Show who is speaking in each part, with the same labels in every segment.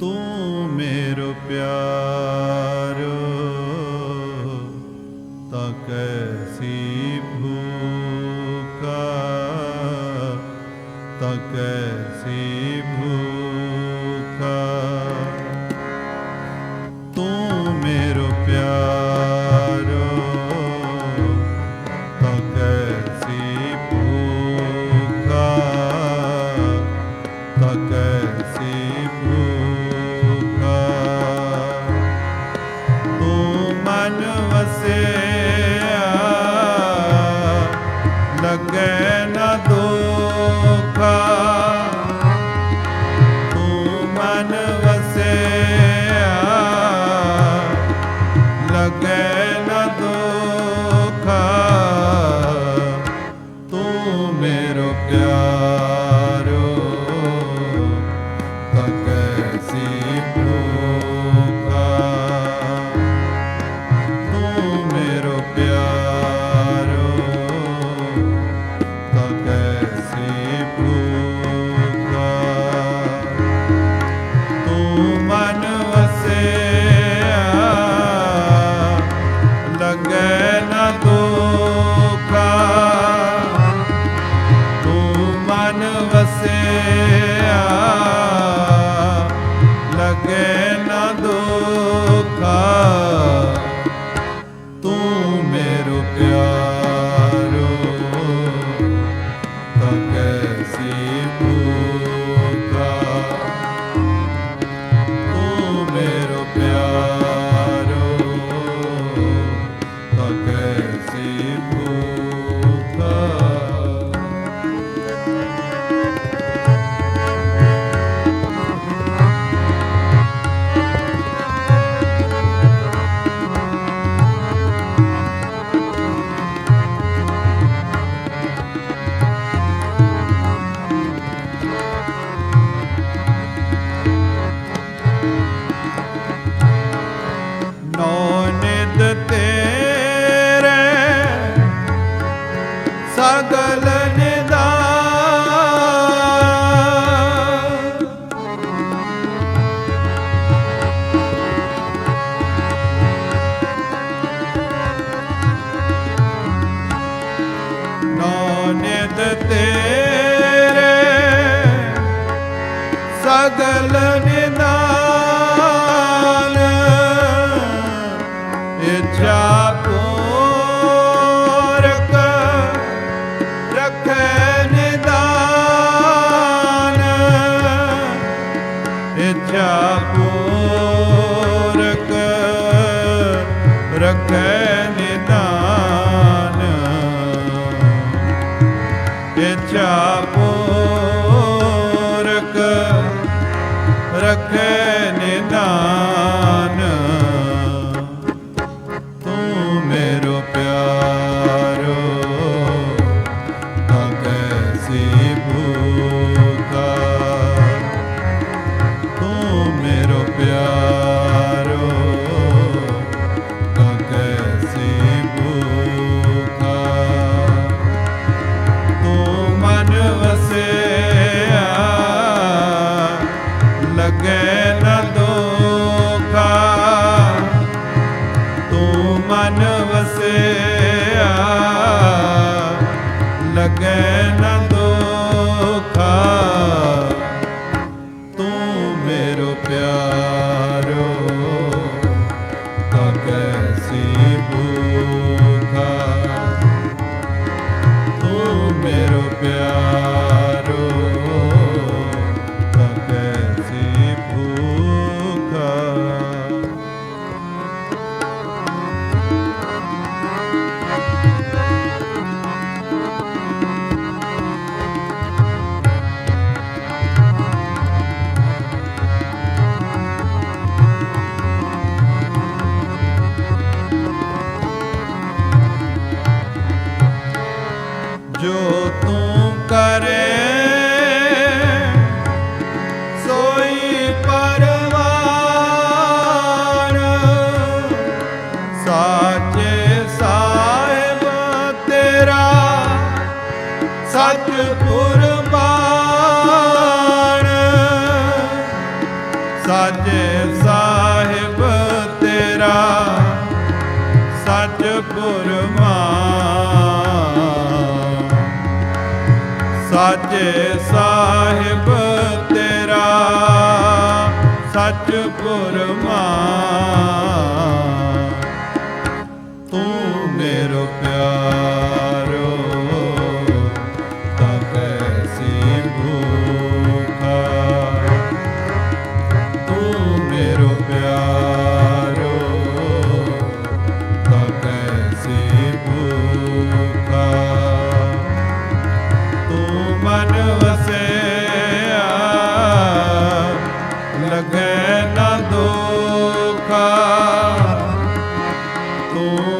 Speaker 1: ਤੂੰ ਮੇਰੋ ਪਿਆਰੋ ਤਾਂ ਕੈਸੀ ਭੂਖਾ ਤਾਂ ਕੈਸੀ ਨਿਤ ਤੇਰੇ। ਸਗਲ ਨਿਦਾਨ ਇਛਾ ਪੂਰਕ ਰਖੇ ਨਿਦਾਨ। ਇਛਾ ਪੂਰਕ Yeah. ਸਾਚੇ ਸਾਹਿਬ ਤੇਰਾ ਸਤਿਗੁਰ ਮਾਂ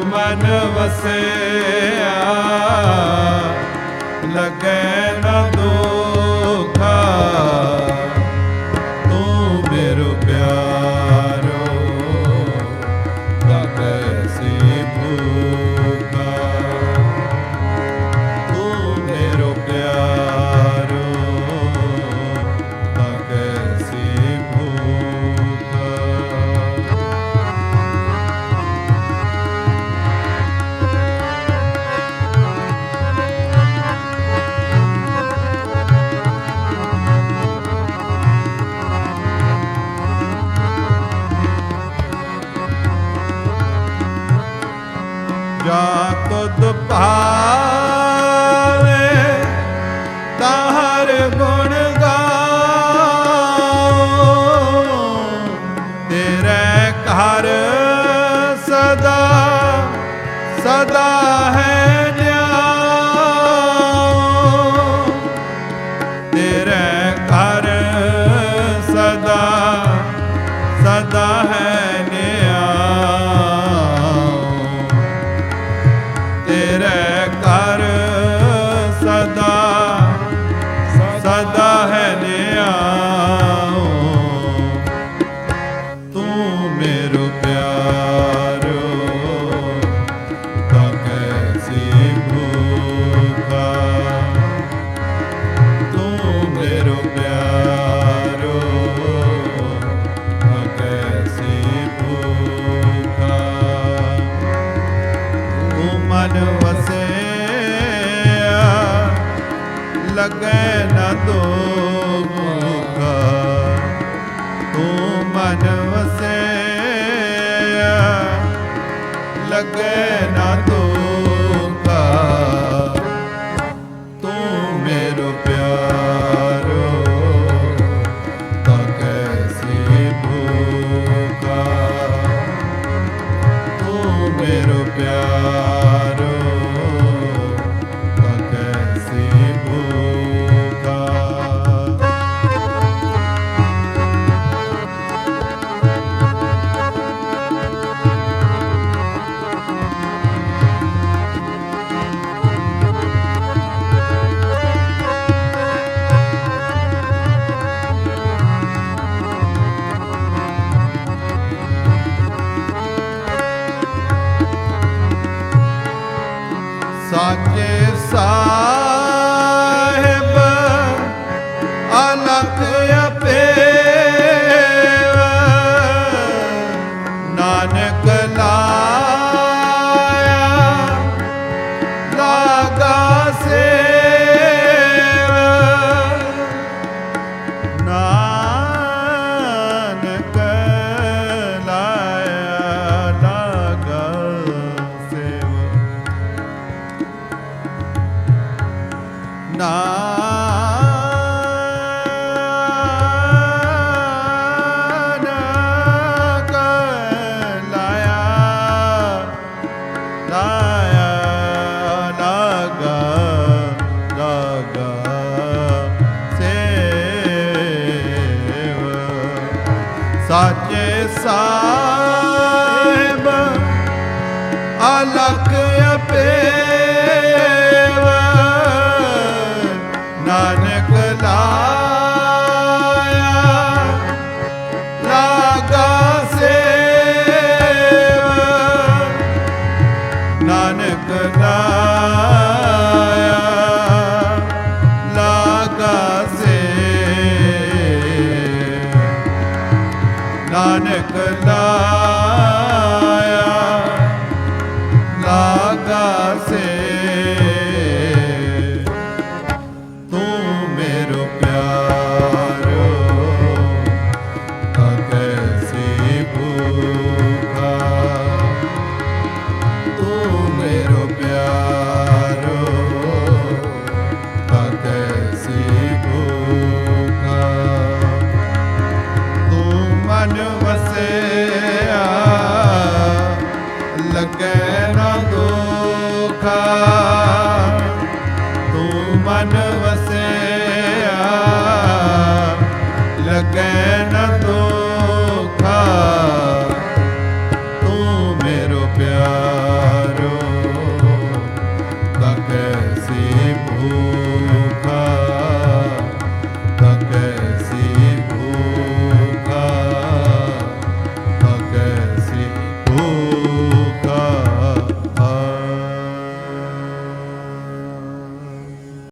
Speaker 1: ਮਨ ਵਸਿਆ ਲਗੈ ਜਾਂ ਤੁਧ ਭਾਵ ਵਸਿਆ। ਲਗੈ ਨਾ ਦੋਖਾ ਤੂੰ ਮਨ ਵਸਿਆ। ਲਗੈ ਨਾ ਦੋਖਾ Tatjesa. दासे ਪਿਆਰ